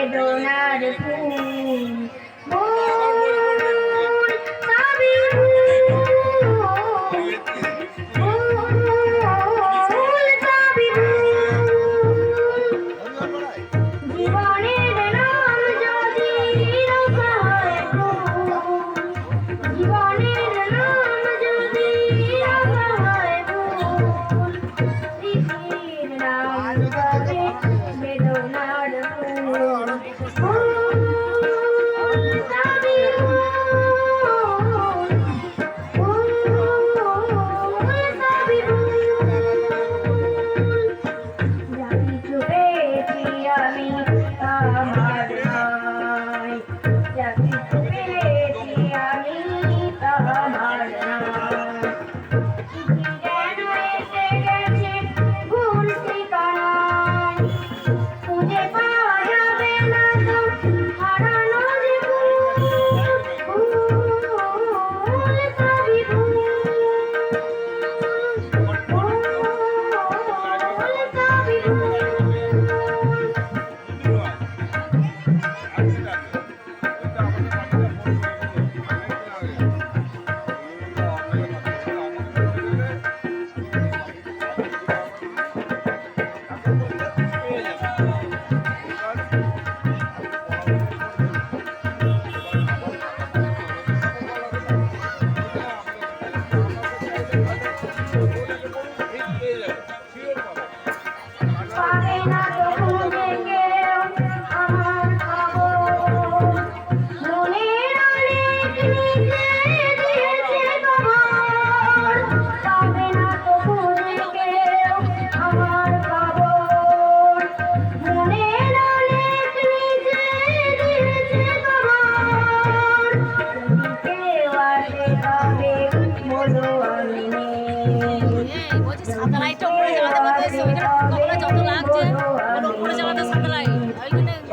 Bye, everyone. বলছি সাদা লাইটটা উপরে জ্বালাতে পারতে ওইখানে কখনো যত লাগছে, ওপরে জ্বালাতে সাদা লাইট ওইখানে